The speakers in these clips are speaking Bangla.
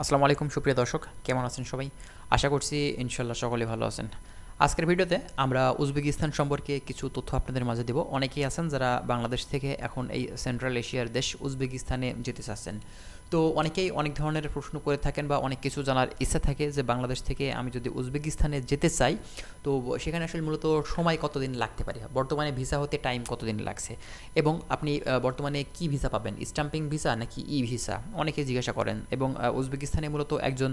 আসসালামু আলাইকুম, সুপ্রিয় দর্শক। কেমন আছেন সবাই? আশা করছি ইনশাল্লাহ সকলে ভালো আছেন। আজকের ভিডিওতে আমরা উজবেকিস্তান সম্পর্কে কিছু তথ্য আপনাদের মাঝে দেব। অনেকেই আছেন যারা বাংলাদেশ থেকে এখন এই সেন্ট্রাল এশিয়ার দেশ উজবেকিস্তানে যেতে চাচ্ছেন। তো অনেকেই অনেক ধরনের প্রশ্ন করে থাকেন বা অনেক কিছু জানার ইচ্ছা থাকে যে বাংলাদেশ থেকে আমি যদি উজবেকিস্তানে যেতে চাই, তো সেখানে আসলে মূলত সময় কতদিন লাগতে পারে? বর্তমানে ভিসা হতে টাইম কতদিন লাগছে? এবং আপনি বর্তমানে কি ভিসা পাবেন? স্টাম্পিং ভিসা নাকি ই ভিসা অনেকে জিজ্ঞাসা করেন এবং উজবেকিস্তানে মূলত একজন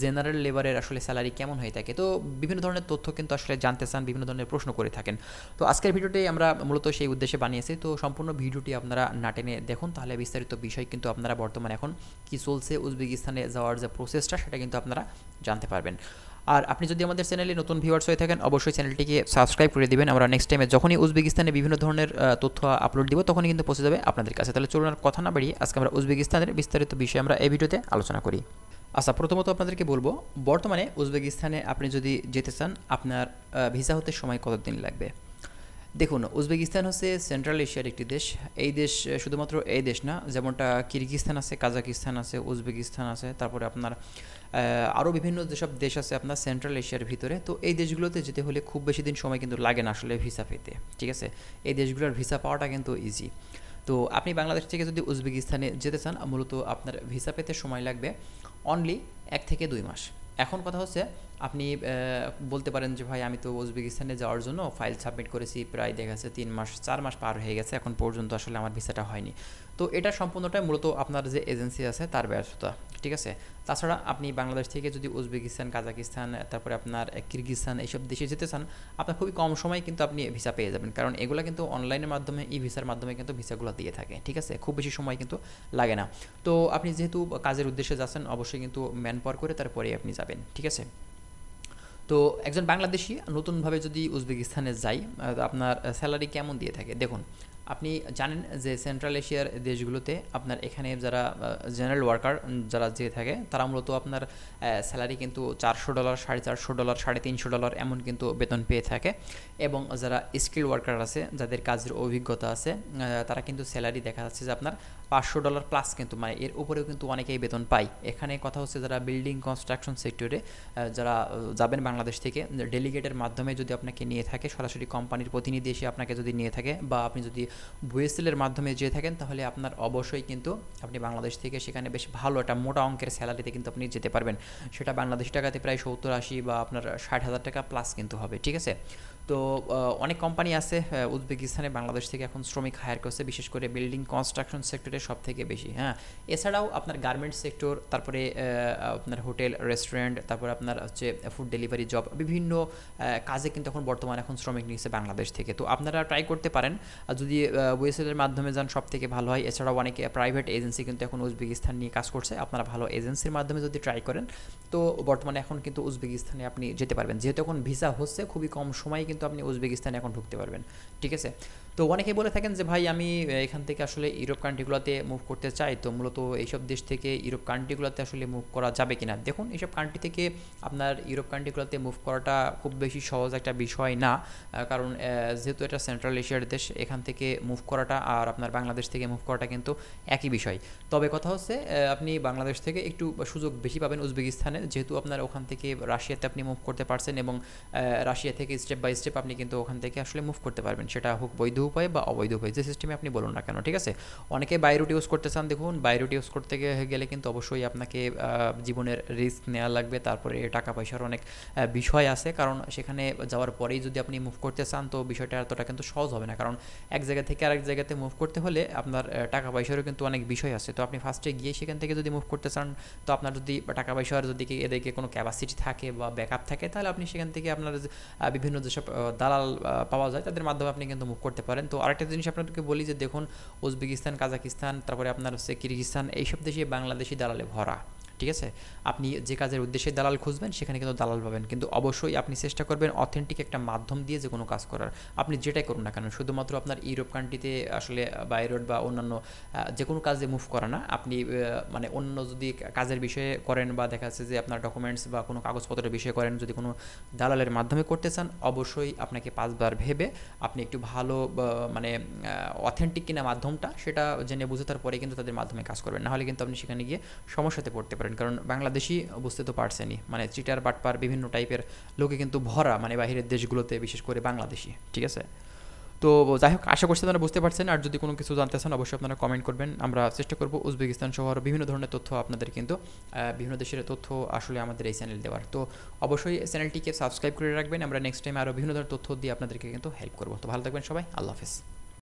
জেনারেল লেবারের আসলে স্যালারি কেমন হয়ে থাকে? তো বিভিন্ন ধরনের তথ্য কিন্তু আসলে জানতে চান, বিভিন্ন ধরনের প্রশ্ন করে থাকেন। তো আজকের ভিডিওটি আমরা মূলত সেই উদ্দেশ্যে বানিয়েছি। তো সম্পূর্ণ ভিডিওটি আপনারা নাটেনে দেখুন, তাহলে বিস্তারিত বিষয় কিন্তু আপনারা বর্তমানে এখন কি চলছে উজবেকিস্তানে যাওয়ার যে প্রসেসটা সেটা কিন্তু আপনারা জানতে পারবেন। আর আপনি যদি আমাদের চ্যানেলে নতুন ভিউয়ার্স হয়ে থাকেন, অবশ্যই চ্যানেলটিকে সাবস্ক্রাইব করে দিবেন। আমরা নেক্সট টাইমে যখনই উজবেকিস্তানে বিভিন্ন ধরনের তথ্য আপলোড দিব, তখনই কিন্তু পৌঁছে যাবে আপনাদের কাছে। তাহলে চলুন আর কথা না বাড়িয়ে আজকে আমরা উজবেকিস্তানের বিস্তারিত বিষয়ে আমরা এই ভিডিওতে আলোচনা করি। আচ্ছা প্রথমত আপনাদেরকে বলব, বর্তমানে উজবেকিস্তানে আপনি যদি যেতে চান, আপনার ভিসা হতে সময় কতদিন লাগবে? দেখুন, উজবেকিস্তান হচ্ছে সেন্ট্রাল এশিয়ার একটি দেশ। এই দেশ শুধুমাত্র এই দেশ না, যেমনটা কিরগিস্তান আছে, কাজাকিস্তান আছে, উজবেকিস্তান আছে, তারপরে আপনার আরও বিভিন্ন যেসব দেশ আছে আপনার সেন্ট্রাল এশিয়ার ভিতরে। তো এই দেশগুলোতে যেতে হলে খুব বেশি দিন সময় কিন্তু লাগে না আসলে ভিসা পেতে, ঠিক আছে? এই দেশগুলোর ভিসা পাওয়াটা কিন্তু ইজি তো আপনি বাংলাদেশ থেকে যদি উজবেকিস্তানে যেতে চান, মূলত আপনার ভিসা পেতে সময় লাগবে অনলি এক থেকে দুই মাস। এখন কথা হচ্ছে আপনি বলতে পারেন যে, ভাই, আমি তো উজবেকিস্তানে যাওয়ার জন্য ফাইল সাবমিট করেছি প্রায় দেখা যাচ্ছে তিন মাস, চার মাস পার হয়ে গেছে। এখন পর্যন্ত আসলে আমার ভিসাটা হয়নি। তো এটা সম্পূর্ণটাই মূলত আপনার যে এজেন্সি আছে তার ব্যর্থতা, ঠিক আছে? তাছাড়া আপনি বাংলাদেশ থেকে যদি উজবেকিস্তান, কাজাকিস্তান, তারপরে আপনার কিরগিস্তান এইসব দেশে যেতে চান, আপনার খুবই কম সময়ে কিন্তু আপনি ভিসা পেয়ে যাবেন। কারণ এগুলো কিন্তু অনলাইনের মাধ্যমে ই ভিসার মাধ্যমে কিন্তু ভিসাগুলো দিয়ে থাকে, ঠিক আছে? খুব বেশি সময় কিন্তু লাগে না। তো আপনি যেহেতু কাজের উদ্দেশ্যে যাচ্ছেন, অবশ্যই কিন্তু ম্যান পাওয়ার করে তারপরে আপনি যাবেন, ঠিক আছে? তো একজন বাংলাদেশি নতুনভাবে যদি উজবেকিস্তানে যাই আপনার স্যালারি কেমন দিয়ে থাকে? দেখুন আপনি জানেন যে সেন্ট্রাল এশিয়ার দেশগুলোতে আপনার এখানে যারা জেনারেল ওয়ার্কার যারা যে থাকে, তারা মূলত আপনার স্যালারি কিন্তু চারশো ডলার সাড়ে চারশো ডলার সাড়ে তিনশো ডলার এমন কিন্তু বেতন পেয়ে থাকে। এবং যারা স্কিল ওয়ার্কার আছে, যাদের কাজের অভিজ্ঞতা আছে তারা কিন্তু স্যালারি দেখা যাচ্ছে যে আপনার পাঁচশো ডলার প্লাস কিন্তু মানে এর উপরেও কিন্তু অনেকেই বেতন পায়। এখানে কথা হচ্ছে যারা বিল্ডিং কনস্ট্রাকশন সেক্টরে যারা যাবেন বাংলাদেশ থেকে ডেলিগেটের মাধ্যমে যদি আপনাকে নিয়ে থাকে, সরাসরি কোম্পানির প্রতিনিধি এসে আপনাকে যদি নিয়ে থাকে, বা আপনি যদি ভুয়েসেলের মাধ্যমে যেয়ে থাকেন, তাহলে আপনার অবশ্যই কিন্তু আপনি বাংলাদেশ থেকে সেখানে বেশ ভালো একটা মোটা অঙ্কের স্যালারিতে কিন্তু আপনি যেতে পারবেন। সেটা বাংলাদেশ টাকাতে প্রায় সত্তর আশি বা আপনার ষাট হাজার টাকা প্লাস কিন্তু হবে, ঠিক আছে? তো অনেক কোম্পানি আছে উজবেকিস্তানে বাংলাদেশ থেকে এখন শ্রমিক হায়ার করছে, বিশেষ করে বিল্ডিং কনস্ট্রাকশন সেক্টরে সব থেকে বেশি হ্যাঁ? এছাড়াও আপনার গার্মেন্টস সেক্টর তারপরে আপনার হোটেল রেস্টুরেন্ট তারপরে আপনার হচ্ছে ফুড ডেলিভারি জব বিভিন্ন কাজে কিন্তু এখন বর্তমানে এখন শ্রমিক নিচ্ছে বাংলাদেশ থেকে। তো আপনারা ট্রাই করতে পারেন। যদি ওয়েসেলের মাধ্যমে যান সব থেকে ভালো হয়। এছাড়াও অনেকে প্রাইভেট এজেন্সি কিন্তু এখন উজবেকিস্তান নিয়ে কাজ করছে। আপনারা ভালো এজেন্সির মাধ্যমে যদি ট্রাই করেন, তো বর্তমানে এখন কিন্তু উজবেকিস্তানে আপনি যেতে পারবেন। যেহেতু এখন ভিসা হচ্ছে, খুবই কম সময় কিন্তু আপনি উজবেকিস্তানে এখন ঢুকতে পারবেন, ঠিক আছে? তো অনেকে বলে থাকেন যে, ভাই, আমি এখান থেকে আসলে ইউরোপ কান্ট্রিগুলোতে মুভ করতে চাই। তো মূলত এইসব দেশ থেকে ইউরোপ কান্ট্রিগুলোতে আসলে মুভ করা যাবে কিনা? দেখুন, এইসব কান্ট্রি থেকে আপনার ইউরোপ কান্ট্রিগুলোতে মুভ করাটা খুব বেশি সহজ একটা বিষয় না। কারণ যেহেতু এটা সেন্ট্রাল এশিয়ার দেশ, এখান থেকে মুভ করাটা আর আপনার বাংলাদেশ থেকে মুভ করাটা কিন্তু একই বিষয়। তবে কথা হচ্ছে আপনি বাংলাদেশ থেকে একটু সুযোগ বেশি পাবেন উজবেকিস্তানে, যেহেতু আপনার ওখান থেকে রাশিয়াতে আপনি মুভ করতে পারছেন এবং রাশিয়া থেকে স্টেপ বাই স্টেপ আপনি কিন্তু ওখান থেকে আসলে মুভ করতে পারবেন। সেটা হোক বৈধ উপায় বা অবৈধ উপায়। যে সিস্টেমে আপনি বলুন না কেন, ঠিক আছে? অনেকে বাইরুট ইউজ করতে চান, দেখুন বাইরুট ইউজ করতে গেলে কিন্তু অবশ্যই আপনাকে জীবনের রিস্ক নেওয়া লাগবে। তারপরে টাকা পয়সার অনেক বিষয় আছে। কারণ সেখানে যাওয়ার পরেই যদি আপনি মুভ করতে চান, তো বিষয়টা এতটা কিন্তু সহজ হবে না। কারণ এক জায়গা থেকে আরেক জায়গাতে মুভ করতে হলে আপনার টাকা পয়সারও কিন্তু অনেক বিষয় আছে। তো আপনি ফার্স্টে গিয়ে সেখান থেকে যদি মুভ করতে চান, তো আপনার যদি টাকা পয়সার যদি এদেরকে কোনো ক্যাপাসিটি থাকে বা ব্যাকআপ থাকে, তাহলে আপনি সেখান থেকে আপনার বিভিন্ন যেসব দালাল পাওয়া যায়, তাদের মাধ্যমে আপনি কিন্তু মুখ করতে পারেন। তো আরেকটা জিনিস আপনাদেরকে বলি যে, দেখুন, উজবেকিস্তান, কাজাকিস্তান, তারপরে আপনার হচ্ছে কিরগিস্তান এইসব দেশে বাংলাদেশি দালালে ভরা। ঠিক আছে? আপনি যে কাজের উদ্দেশ্যে দালাল খুঁজবেন, সেখানে কিন্তু দালাল পাবেন। কিন্তু অবশ্যই আপনি চেষ্টা করবেন অথেন্টিক একটা মাধ্যম দিয়ে যে কোনো কাজ করার। আপনি যেটাই করুন না কেন, শুধুমাত্র আপনার ইউরোপ কান্ট্রিতে আসলে বাইরোড বা অন্যান্য যে কোনো কাজে মুভ করা না। আপনি মানে অন্য যদি কাজের বিষয়ে করেন বা দেখা যাচ্ছে যে আপনার ডকুমেন্টস বা কোনো কাগজপত্রের বিষয়ে করেন, যদি কোনো দালালের মাধ্যমে করতে চান, অবশ্যই আপনাকে পাঁচবার ভেবে আপনি একটু ভালো মানে অথেন্টিক কিনা মাধ্যমটা, সেটা জেনে বুঝে তারপরে কিন্তু তাদের মাধ্যমে কাজ করবেন। নাহলে কিন্তু আপনি সেখানে গিয়ে সমস্যাতে পড়তে পারেন পারেন কারণ বাংলাদেশি বুঝতে তো পারছেনই মানে চিটার, বাটপার বিভিন্ন টাইপের লোকে কিন্তু ভরা মানে বাহিরের দেশগুলোতে, বিশেষ করে বাংলাদেশি। ঠিক আছে? তো যাই হোক, আশা করছি আপনারা বুঝতে পারছেন। আর যদি কোনো কিছু জানতে চান, অবশ্যই আপনারা কমেন্ট করবেন। আমরা চেষ্টা করব উজবেকিস্তান সহ আরও বিভিন্ন ধরনের তথ্য আপনাদের কিন্তু বিভিন্ন দেশের তথ্য আসলে আমাদের এই চ্যানেল দেওয়ার। তো অবশ্যই চ্যানেলটিকে সাবস্ক্রাইব করে রাখবেন। আমরা নেক্সট টাইম আরও বিভিন্ন ধরনের তথ্য দিয়ে আপনাদেরকে কিন্তু হেল্প করব। তো ভালো থাকবেন সবাই। আল্লাহ হাফিজ।